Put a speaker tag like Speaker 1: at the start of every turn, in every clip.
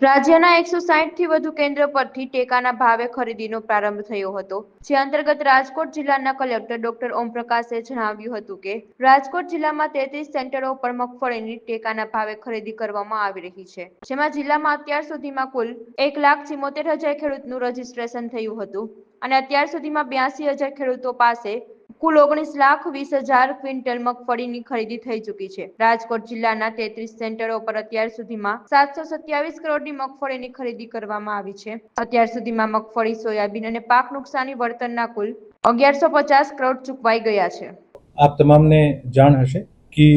Speaker 1: રાજ્યના એકસો થી વધુ કેન્દ્ર પરથી ટેકાના ભાવે ખરીદીનો પ્રારંભ થયો હતો, જે અંતર્ગત રાજકોટ જિલ્લાના કલેક્ટર ડોક્ટર ઓમપ્રકાશે જણાવ્યું હતું કે, રાજકોટ જિલ્લામાં તેત્રીસ સેન્ટરો પર મગફળીની ટેકાના ભાવે ખરીદી કરવામાં આવી રહી છે, જેમાં જિલ્લામાં અત્યાર સુધીમાં કુલ એક લાખ હજાર ખેડૂતનું રજીસ્ટ્રેશન થયું હતું અને અત્યાર સુધીમાં બ્યાસી હજાર ખેડૂતો પાસે કુલ ઓગણીસ લાખ વીસ હજાર ક્વિન્ટલ મગફળીની ખરીદી થઈ ચૂકી છે. રાજકોટ જિલ્લાના તેત્રીસ સેન્ટરો પર અત્યાર સુધીમાં સાતસો સત્યાવીસ કરોડની મગફળીની ખરીદી કરવામાં આવી છે. અત્યાર સુધીમાં મગફળી, સોયાબીન અને પાક નુકસાની વળતરના કુલ અગિયારસો પચાસ કરોડ ચૂકવાઈ ગયા છે.
Speaker 2: આપ તમામને જાણ હશે કે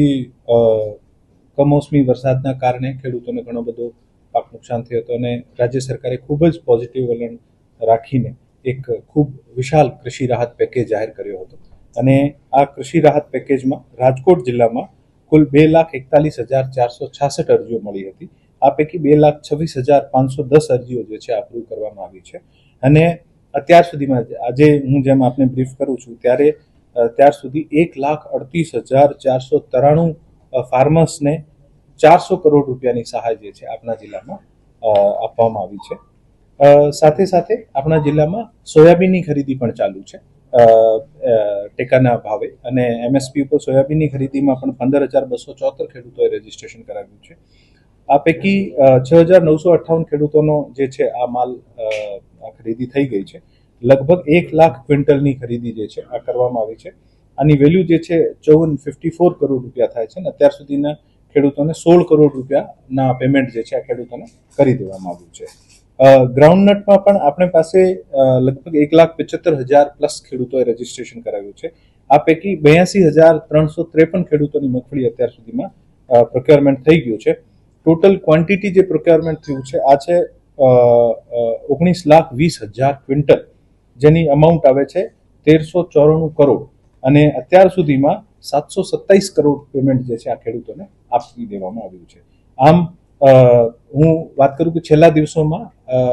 Speaker 2: કમોસમી વરસાદના કારણે ખેડૂતોને ઘણો બધો પાક નુકસાન થયો હતો અને રાજ્ય સરકારે ખૂબ જ પોઝિટિવ વલણ રાખીને એક ખૂબ વિશાલ કૃષિ રાહત પેકેજ જાહેર કર્યો હતો. અને આ કૃષિ રાહત પેકેજમાં રાજકોટ જિલ્લામાં કુલ બે લાખ એકતાલીસ હજાર ચારસો છાસઠ અરજીઓ મળી હતી. આ પૈકી બે લાખ છવ્વીસ હજાર પાંચસો દસ અરજીઓ જે છે અપ્રૂવ કરવામાં આવી છે. અને અત્યાર સુધીમાં આજે હું જેમ આપને બ્રીફ કરું છું, ત્યારે ત્યાર સુધી એક લાખ અડતીસ હજાર ચારસો ત્રાણું ફાર્મર્સને ચારસો કરોડ રૂપિયાની સહાય જે છે આપણા જિલ્લામાં આપવામાં આવી છે. સાથે સાથે આપણા જિલ્લામાં સોયાબીનની ખરીદી પણ ચાલુ છે. ટેકાના ભાવે અને એમએસપી ઉપર સોયાબીનની ખરીદીમાં પણ પંદર હજાર બસો ચોતેર ખેડૂતોએ રજીસ્ટ્રેશન કરાવ્યું છે. આ પૈકી છ હજાર નવસો અઠ્ઠાવન ખેડૂતોનો જે છે આ માલ ખરીદી થઈ ગઈ છે. લગભગ એક લાખ ક્વિન્ટલની ખરીદી જે છે આ કરવામાં આવી છે. આની વેલ્યુ જે છે ચૌવન ફિફ્ટી ફોર કરોડ રૂપિયા થાય છે અને અત્યાર સુધીના ખેડૂતોને સોળ કરોડ રૂપિયાના પેમેન્ટ જે છે આ ખેડૂતોને કરી દેવામાં આવ્યું છે. ગ્રાઉન્ડનટમાં પણ આપણે પાસે લગભગ એક લાખ પચોતેર હજાર પ્લસ ખેડૂતોએ રજીસ્ટ્રેશન કરાવ્યું છે. આ પૈકી બ્યાસી હજાર ત્રણસો ત્રેપન ખેડૂતોની મગફળી અત્યાર સુધીમાં પ્રોક્યોરમેન્ટ થઈ ગયું છે. ટોટલ ક્વોન્ટિટી જે પ્રોક્યોરમેન્ટ થયું છે, આ છે ઓગણીસ લાખ વીસ હજાર ક્વિન્ટલ, જેની અમાઉન્ટ આવે છે તેરસો ચોરાણું કરોડ. અને અત્યાર સુધીમાં સાતસો સત્તાવીસ કરોડ પેમેન્ટ જે છે, આ ખેડૂતોને આપી દેવામાં આવ્યું છે. આમ હું વાત કરું કે છેલ્લા દિવસોમાં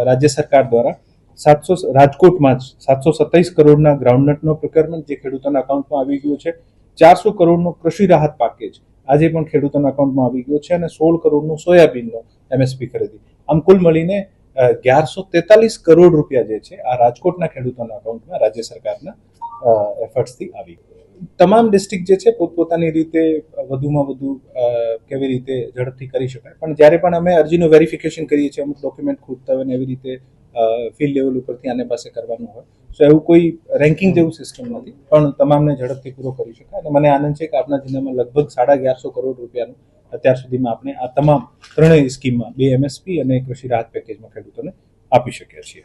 Speaker 2: રાજ્ય સરકાર દ્વારા સાતસો રાજકોટમાં જ સાતસો સત્તાવીસ કરોડના ગ્રાઉન્ડનટનો પ્રોક્યોરમેન્ટ જે ખેડૂતોના અકાઉન્ટમાં આવી ગયો છે, ચારસો કરોડનો કૃષિ રાહત પેકેજ આજે પણ ખેડૂતોના અકાઉન્ટમાં આવી ગયો છે અને સોળ કરોડનું સોયાબીનનો એમએસપી ખરીદી. આમ કુલ મળીને અગિયારસો તેતાલીસ કરોડ રૂપિયા જે છે, આ રાજકોટના ખેડૂતોના અકાઉન્ટમાં રાજ્ય સરકારના એફર્ટ્સથી આવી તમામ ડિસ્ટ્રિક્ટ જે છે, પોતપોતાની રીતે વધુમાં વધુ કેવી રીતે ઝડપથી કરી શકાય. પણ જ્યારે પણ અમે અરજીનું વેરિફિકેશન કરીએ છીએ, અમુક ડોક્યુમેન્ટ ખૂટતા હોય ને એવી રીતે ફિલ્ડ લેવલ ઉપરથી આને પાસે કરવાનું હોય. સો એવું કોઈ રેન્કિંગ જેવું સિસ્ટમ નથી. પણ તમામને ઝડપથી પૂરો કરી શકાય. અને મને આનંદ છે કે આપણા જિલ્લામાં લગભગ સાડા અગિયારસો કરોડ રૂપિયાનું અત્યાર સુધીમાં આપણે આ તમામ ત્રણેય સ્કીમમાં બે એમએસપી અને કૃષિ રાહત પેકેજમાં ખેડૂતોને આપી શકીએ છીએ.